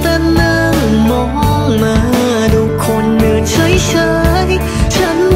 แต่นั่งมองมาดูคนเหนื่อยเฉยฉัน